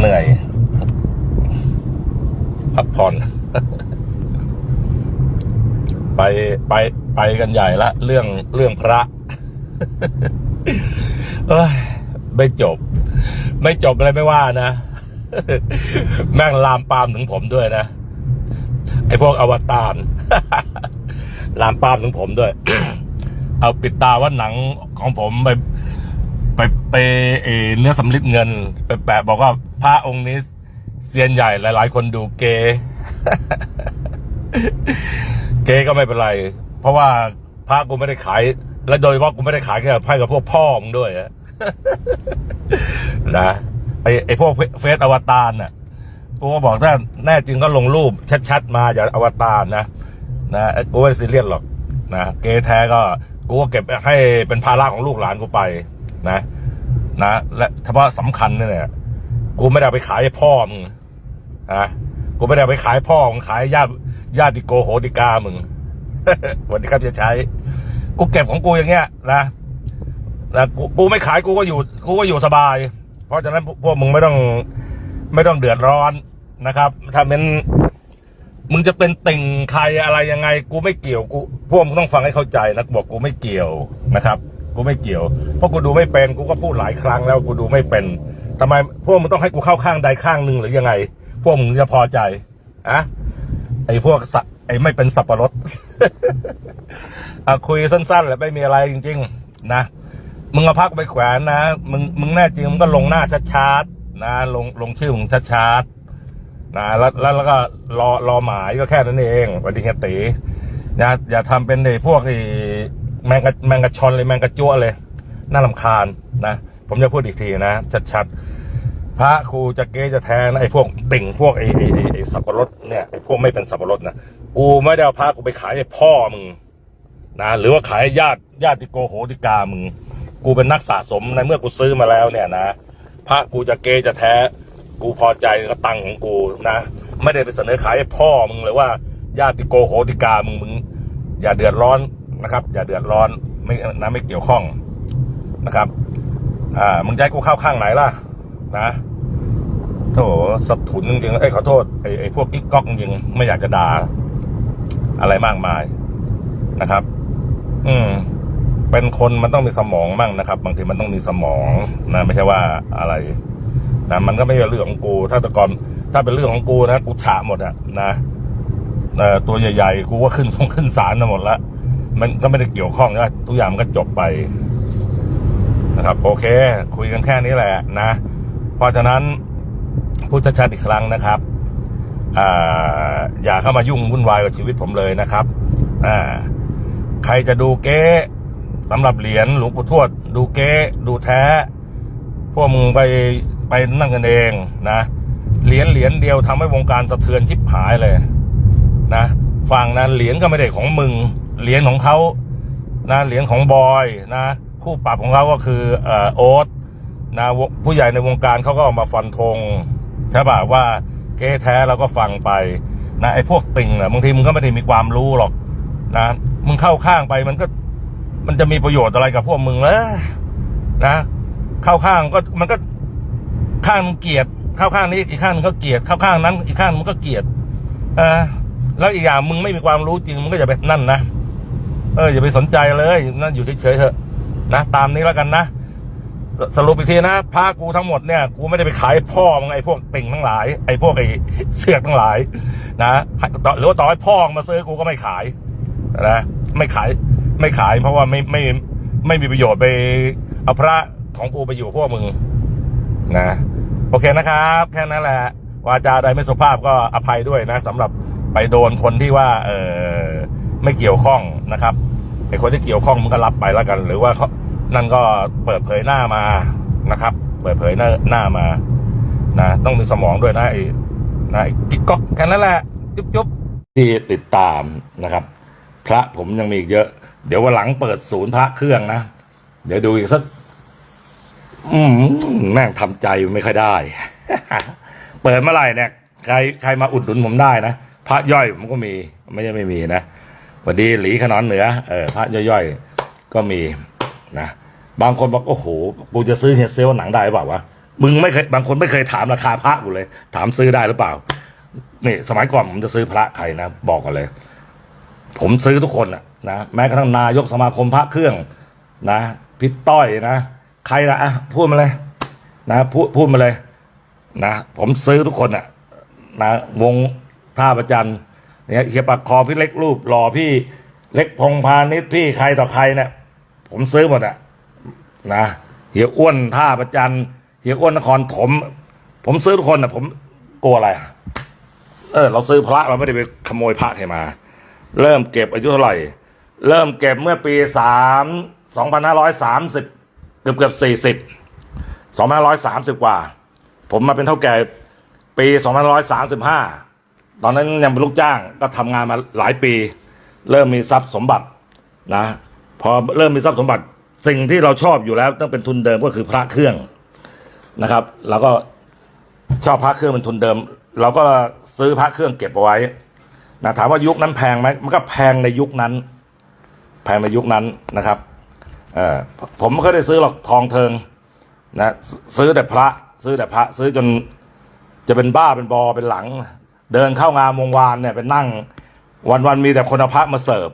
เหนื่อย พักผ่อน ไปไปไปกันใหญ่ละ เรื่องเรื่องพระเอ้ยไม่จบ ไม่จบอะไรไม่ว่านะ แม่งลามปามถึงผมด้วยนะไอพวกอวตารลามปามถึงผมด้วย เอาปิดตาว่าหนังของผมไป ไปไปเอเนื้อสำลิดเงิน ไปแปะบอกว่าพระองค์นี้เซียนใหญ่หลาย ๆ คนดูเก เกก็ไม่เป็นไร เพราะว่าพระกูไม่ได้ขาย และโดยเฉพากูไม่ได้ขายแค่ให้กับพวกพ่อมึงด้วยนะไอไอพวกเฟซอวตารน่ะกูก็บอกถ้าแน่จริงก็ลงรูปชัด ๆ มาอย่าอวตารนะนะกูไม่ซีเรียสหรอกนะเกแท้ก็กูก็เก็บให้เป็นภาระของลูกหลานกูไป นะ นะ และเฉพาะสำคัญเนี่ยกูไม่ได้ไปขายให้พ่อมึงนะกูไม่ได้ไปขายพ่อมึงขายญาติญาติโกโหติกามึงวันนี้ครับจะใช้ กูเก็บของกูอย่างเงี้ยนะนะกูกูไม่ขายกูก็อยู่ กูก็อยู่สบาย เพราะฉะนั้นพวกมึงไม่ต้อง ไม่ต้องเดือดร้อนนะครับ ถ้าเป็นมึงจะเป็นติ่งใครอะไรยังไง กูไม่เกี่ยวกูพวกมึงต้องฟังให้เข้าใจนะบอกกูไม่เกี่ยวนะครับ กูไม่เกี่ยว เพราะกูดูไม่เป็นกูก็พูดหลายครั้งแล้วกูดูไม่เป็นทำไมพวกมึงต้องให้กูเข้าข้างใดข้างหนึ่งหรือยังไง พวกมึงจะพอใจอะไอ้พวกสไอ้ไม่เป็นสับปะรดอะคุยสั้นๆแหละไม่มีอะไรจริง ๆ นะมึงเอาพักไปแขวนนะมึงมึงแน่จริงมึงก็ลงหน้าชัดๆนะลงลงชื่อมึงชัดๆนะแล้วแล้วก็รอรอหมายก็แค่นั้นเองวันดีเฮียตีนะอย่าทำเป็นไอ้พวกไอ้ แมงกะแมงกะชอนเลยแมงกะจั่วเลย น่าลำคาญนะ ผมจะพูดอีกทีนะ ชัดๆ พระครูจะเกจะแทนไอ้พวกติ่งพวกไอ้ไอ้ไอ้ไอ้สับปะรดเนี่ยไอ้พวกไม่เป็นสับปะรดนะกูไม่ได้เอาพระกูไปขายให้พ่อมึงนะหรือว่าขายให้ญาติญาติโกโหติกามึง กูเป็นนักสะสมในเมื่อกูซื้อมาแล้วเนี่ยนะพระกูจะเกจะแท้ กูพอใจก็ตังค์ของกูนะ ไม่ได้ไปเสนอขายให้พ่อมึงเลยว่าญาติโกโหติกามึงมึง อย่าเดือดร้อน นะครับ อย่าเดือดร้อนไม่นะไม่เกี่ยวข้องนะครับ อ่ามึงจะให้กูเข้าข้างไหนล่ะ นะโถสับถุนจริงๆเอ้ยขอโทษไอ้ไอ้พวกกิ๊กก๊อกจริงไม่อยากจะด่า อะไรมากมายนะครับ อืม เป็นคนมันต้องมีสมองมั่งนะครับ บางทีมันต้องมีสมองนะไม่ใช่ว่าอะไรนะมันก็ไม่ใช่เรื่องของกู ถ้าต่ก่อนถ้าเป็นเรื่องของกูนะกูฉะหมดอะนะตัวใหญ่ๆ กูก็ขึ้นทรงขึ้นศาลมาหมดละ มันก็ไม่ได้เกี่ยวข้องนะทุกอย่างมันก็จบไปนะครับ โอเค คุยกันแค่นี้แหละนะ เพราะฉะนั้นพูดชัดๆอีกครั้งนะครับออย่าเข้ามายุ่งวุ่นวายกับชีวิตผมเลยนะครับใครจะดูเก๊สำหรับเหรียญหลวงปู่ทวด ดูเก๊ดูแท้ พวกมึงไปไปนั่งกันเองนะเหรียญเหรียญเดียวทำให้วงการสะเทือนชิบหายเลย นะฝั่งนั้นเหรียญก็ไม่ได้ของมึง เหรียญของเขานะเหรียญของบอยนะคู่ปรับของเขาก็คือเอ่อโอ๊ตนะผู้ใหญ่ในวงการเขาก็ออกมาฟันธงใช่ป่ะว่าเก๊แท้เราก็ฟังไปนะไอ้พวกติ่งนะบางทีมึงก็ไม่ได้มีความรู้หรอกนะมึงเข้าข้างไปมันก็มันจะมีประโยชน์อะไรกับพวกมึงเหรอนะ เข้าข้างก็มันก็ข้างมึงเกลียดเข้าข้างนี้อีกข้างนึงก็เกลียดเข้าข้างนั้นอีกข้างมึงก็เกลียดอ่าแล้วอีกอย่างมึงไม่มีความรู้จริงมึงก็อย่าไปนั่นนะ เอออย่าไปสนใจเลยนั่นอยู่เฉยๆเถอะนะตามนี้แล้วกันนะสสรุปอีกทีนะพากูทั้งหมดเนี่ยกูไม่ได้ไปขายพ่อมึงไอ้พวกติ่งทั้งหลายไอ้พวกไอ้เสือกทั้งหลาย นะหรือว่าต่อให้พ่อมึงมาซื้อกูก็ไม่ขายนะไม่ขายไม่ขาย เพราะว่าไม่ไม่ไม่มีประโยชน์ไปเอาพระของกูไปอยู่พวกมึงนะโอเคนะครับ แค่นั้นแหละวาจาใดไม่สุภาพก็อภัยด้วยนะสำหรับไปโดนคนที่ว่า เออ ไม่เกี่ยวข้องนะครับไอ้คนที่เกี่ยวข้องมันก็รับไปแล้วกัน หรือว่าเขานั่นก็เปิดเผยหน้ามานะครับ เปิดเผยหน้าหน้ามานะต้องมีสมองด้วยนะไอ้นะไอ้กิ๊กก๊อกแค่นั้นแหละจุ๊บจุ๊บที่ติดตามนะครับ พระผมยังมีอีกเยอะ เดี๋ยววันหลังเปิดศูนย์พระเครื่องนะ เดี๋ยวดูอีกสักอืมแม่งทำใจไม่ค่อยได้ เปิดเมื่อไหร่เนี่ย ใครใครมาอุดหนุนผมได้นะ พระย่อยผมก็มี ไม่ใช่ไม่มีนะ วัสดีหลีขนอนเหนือเออพระย่อยๆ ก็มีนะบางคนบอกโอ้โหกูจะซื้อเฮเซลหนังได้หรือเปล่าวะมึงไม่เคยบางคนไม่เคยถามราคาพระกูเลย ถามซื้อได้หรือเปล่านี่สมัยก่อนผมจะซื้อพระใครนะบอกกันเลย ผมซื้อทุกคนอะนะแม้กระทั่งนายกสมาคมพระเครื่องนะพี่ต้อยนะใครนะอะพูดมาเลยนะพูดพูดมาเลยนะผมซื้อทุกคนอะนะวงท่าประจัน เนี่ยเฮียปากคอพี่เล็กรูปหล่อพี่เล็กพงพาณิชย์พี่ใครต่อใครเนี่ยผมซื้อหมดอะนะเฮียอ้วนท่าประจันเฮียอ้วนนครถม ผมซื้อทุกคนอะผมกลัวอะไรอะเออ เราซื้อพระเราไม่ได้ไปขโมยพระใครมา เริ่มเก็บอายุเท่าไหร่ เริ่มเก็บเมื่อปีสามสองพันห้าร้อยสามสิบเกือบเกือบสี่สิบสองพันห้าร้อยสามสิบกว่า ผมมาเป็นเท่าแก่ปีสองพันร้อยสามสิบห้า ตอนนั้นยังเป็นลูกจ้างก็ทำงานมาหลายปี เริ่มมีทรัพย์สมบัตินะพอเริ่มมีทรัพย์สมบัติสิ่งที่เราชอบอยู่แล้วต้องเป็นทุนเดิมก็คือพระเครื่องนะครับเราก็ชอบพระเครื่องเป็นทุนเดิม เราก็ซื้อพระเครื่องเก็บเอาไว้นะถามว่ายุคนั้นแพงไหมมันก็แพงในยุคนั้น แพงในยุคนั้นนะครับเออผมไม่เคยได้ซื้อหรอกทองเทิงนะซซื้อแต่พระ ซื้อแต่พระ ซื้อจนจะเป็นบ้าเป็นบอเป็นหลัง เดินเข้างานวงวานเนี่ยไปนั่ง วันวันมีแต่คนอาพระมาเสิร์ฟ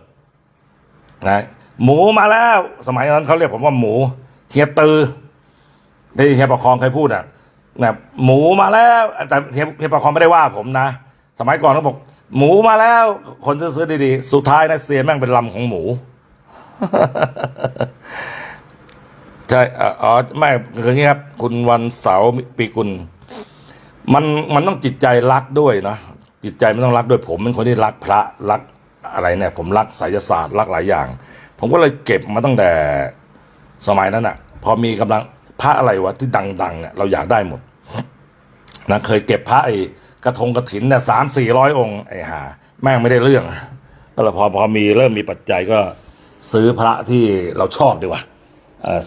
นะหมูมาแล้ว สมัยนั้นเขาเรียกผมว่าหมูเฮียตือที่เฮียประคองเคยพูดอะนะหมูมาแล้วแต่เฮียเฮียประคองไม่ได้ว่าผมนะ สมัยก่อนเขาบอก หมูมาแล้ว คนซื้อๆดีๆ สุดท้ายนะเสียแม่งเป็นลำของหมูใช่เอออ๋อไม่คืออย่างนี้ครับ คุณวันเสาร์ปีกุล มันมันต้องจิตใจรักด้วยนะจิตใจมันต้องรักด้วยผมเป็นคนที่รักพระรักอะไรเนี่ย ผมรักไสยศาสตร์รักหลายอย่าง ผมก็เลยเก็บมาตั้งแต่สมัยนั้นอะ พอมีกำลังพระอะไรวะที่ดังๆเนี่ยเราอยากได้หมดนะเคยเก็บพระไอ้กระทงกระถินเนี่ยสามสี่ร้อยองค์ไอ้ห่าแม่งไม่ได้เรื่องก็เลยพอพอมีเริ่มมีปัจจัยก็ซื้อพระที่เราชอบดีกว่า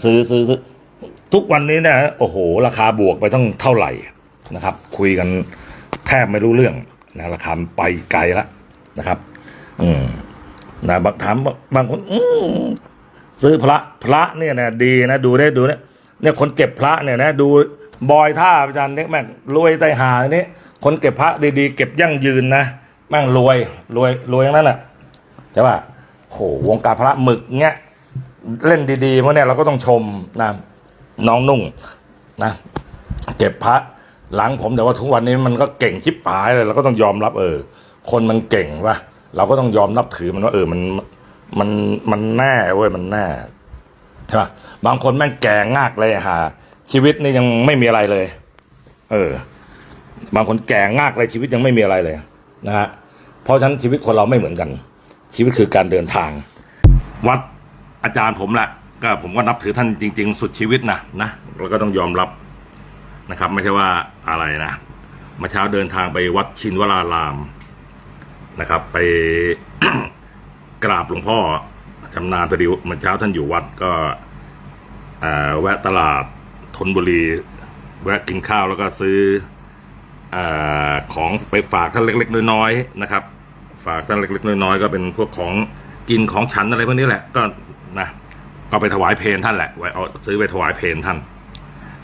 ซื้อซื้อซื้อทุกวันนี้เนี่ยโอ้โห ราคาบวกไปต้องเท่าไหร่ นะครับ คุยกันแทบไม่รู้เรื่องนะราคาไปไกลแล้วนะครับ อืมนะบางถามบางคนอืซื้อพระพระเนี่ยนะดีนะ ดูได้ดูเนี่ยเนี่ยคนเก็บพระเนี่ยนะ ดูบอยท่าอาจารย์เนี่ยแม่งรวยไตหาเนี่ยคนเก็บพระดีๆ เก็บยั่งยืนนะแม่งรวยรวยรวยอย่างนั้นแหละใช่ป่ะโหวงการพระหมึกเงี้ยเล่นดีๆเพราะเนี่ยเราก็ต้องชมนะน้องนุ่งนะเก็บพระ หลังผมแต่ว่าทุกวันนี้มันก็เก่งชิบหายเลยเราก็ต้องยอมรับเออ คนมันเก่งว่ะเราก็ต้องยอมนับถือมันว่าเออมันมันมันแน่เว้ยมันแน่ใช่ป่ะบางคนแม่งแก่งากเลยฮะชีวิตนี่ยังไม่มีอะไรเลย เออ บางคนแก่งากเลยชีวิตยังไม่มีอะไรเลยนะฮะเพราะฉะนั้นชีวิตคนเราไม่เหมือนกัน ชีวิตคือการเดินทาง วัดอาจารย์ผมแหละก็ผมก็นับถือท่านจริง ๆ สุดชีวิตนะนะแล้วก็ต้องยอมรับ นะครับ ไม่ใช่ว่าอะไรนะมื่อเช้าเดินทางไปวัดชินวรารามนะครับ ไปกราบหลวงพ่อชำนาญพอดีเมื่อเช้าท่านอยู่วัดก็แวะตลาดธนบุรี แวะกินข้าวแล้วก็ซื้อเออของไปฝากท่านเล็ก ๆ น้อยๆนะครับ ฝากท่านเล็ก ๆ น้อยๆก็เป็นพวกของกินของฉันอะไรพวกนี้แหละก็นะก็ไปถวายเพลท่านแหละไว้เอาซื้อไปถวายเพลท่าน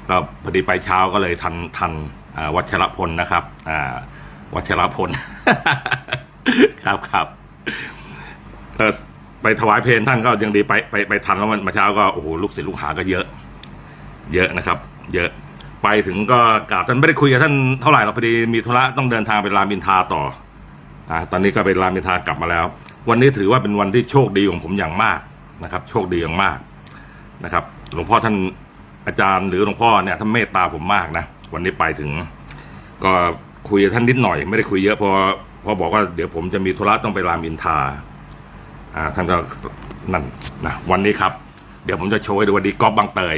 ก็พอดีไปเช้าก็เลยทันทันอ่าวัชรพลนะครับวัชรพล ครับครับไปถวายเพลงท่านก็ยังดีไปไปไปทันแล้วมันมาเช้าก็โอ้โหลูกศิษย์ลูกหาก็เยอะ เยอะนะครับ เยอะไปถึงก็กราบท่านไม่ได้คุยกับท่านเท่าไหร่เราพอดีมีธุระต้องเดินทางไปรามินทาต่ออ่าตอนนี้ก็ไปรามินทากลับมาแล้ว วันนี้ถือว่าเป็นวันที่โชคดีของผมอย่างมากนะครับ โชคดีอย่างมากนะครับ หลวงพ่อท่าน อาจารย์หรือหลวงพ่อเนี่ยท่านเมตตาผมมากนะ วันนี้ไปถึง ก็คุยกับท่านนิดหน่อย ไม่ได้คุยเยอะพอพอบอกว่าเดี๋ยวผมจะมีธุระต้องไปรามอินทาอ่าท่านก็นั่นนะวันนี้ครับ เดี๋ยวผมจะโชว์ให้ดูวันนี้ก๊อฟบางเตย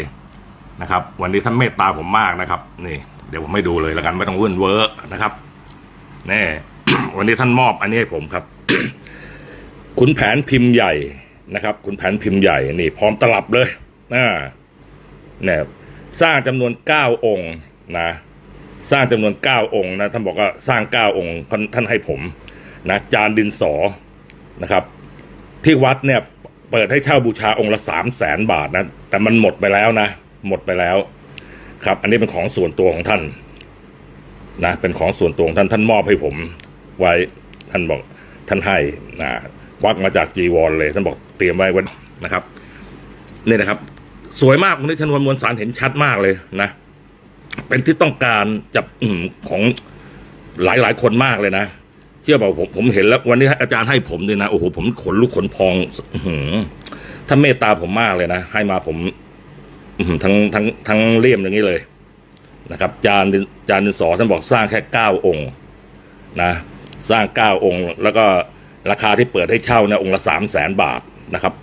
นะครับ วันนี้ท่านเมตตาผมมากนะครับ นี่ เดี๋ยวผมให้ดูเลยแล้วกันไม่ต้องวุ่นเวอร์นะครับแน่วันนี้ท่านมอบอันนี้ให้ผมครับ ขุนแผนพิมพ์ใหญ่นะครับขุนแผนพิมพ์ใหญ่นี่ พร้อมตลับเลยอ่า นี่ยสร้างจำนวนเก้าองค์นะสร้างจำนวนเก้าองค์นะท่านบอกว่าสร้างเก้าองค์ท่านให้ผมนะจานดินสอนะครับ ที่วัดเนี่ยเปิดให้เช่าบูชาองค์ละสามแสนบาทนะแต่มันหมดไปแล้วนะ หมดไปแล้วครับ อันนี้เป็นของส่วนตัวของท่านนะเป็นของส่วนตัวของท่านท่านมอบให้ผม ไว้ท่านบอกท่านให้นะควักมาจากจีวรเลย ท่านบอกเตรียมไว้ไวันนะครับนี่นะครับ สวยมากวันนี้ท่านวนมวลสารเห็นชัดมากเลยนะ เป็นที่ต้องการจับอของหลายหลายคนมากเลยนะเชื่อบอกผมผมเห็นแล้ว วันนี้อาจารย์ให้ผมเนี่ยนะโอ้โหผมขนลุกขนพองอื้อหือท่านเมตตาผมมากเลยนะให้มาผมทั้งทั้งทั้งเลี่ยมอย่างนี้เลยนะครับ จานดินจานดินสอท่านบอกสร้างแค่เก้าองค์นะสร้างเก้าองค์ แล้วก็ราคาที่เปิดให้เช่าเนี่ยองค์ละสามแสนบาทนะครับ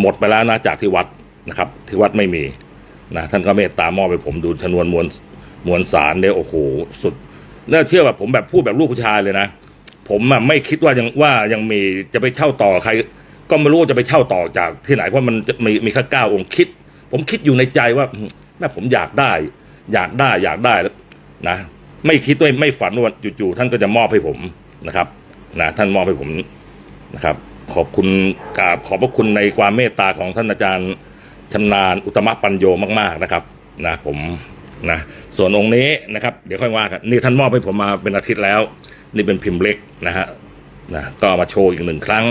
หมดไปแล้วนะจากที่วัด นะครับ ที่วัดไม่มีนะท่านก็เมตตามอบไปผมดูชนวนมวลมวลสารเนี่ยโอ้โหสุดแล้วเชื่อแบบผมแบบพูดแบบลูกผู้ชายเลยนะ ผมอะไม่คิดว่ายังว่ายังมีจะไปเช่าต่อใคร ก็ไม่รู้จะไปเช่าต่อจากที่ไหนเพราะมันจะมีมีแค่เก้าองค์คิด ผมคิดอยู่ในใจว่าแม่ผมอยากได้ อยากได้อยากได้แล้วนะไม่คิดด้วยไม่ฝันว่าจู่ๆท่านก็จะมอบให้ผมนะครับนะท่านมอบให้ผมนะครับ ขอบคุณกราบขอบพระคุณในความเมตตาของท่านอาจารย์ ชำนาญอุตมะปัญโยมาก ๆนะครับนะผมนะส่วนองค์นี้นะครับเดี๋ยวค่อยว่ากันนี่ท่านมอบให้ผมมาเป็นอาทิตย์แล้ว นี่เป็นพิมพ์เล็กนะฮะนะก็มาโชว์อีกหนึ่งครั้ง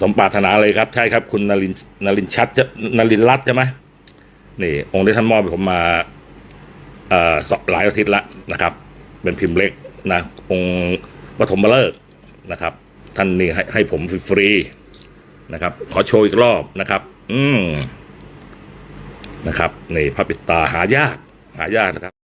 สมปรารถนาเลยครับ ใช่ครับ คุณนรินนรินชัดจะนรินรัตใช่ไหมนี่ องค์ที่ท่านมอบให้ผมมาเอ่อสหลายอาทิตย์ละนะครับ เป็นพิมพ์เล็กนะองค์ปฐมฤกษ์นะครับ ท่านนี่ให้ให้ผมฟรีๆนะครับ ขอโชว์อีกรอบนะครับ อืมนะครับในพระปิดตาหายาก หายากนะครับ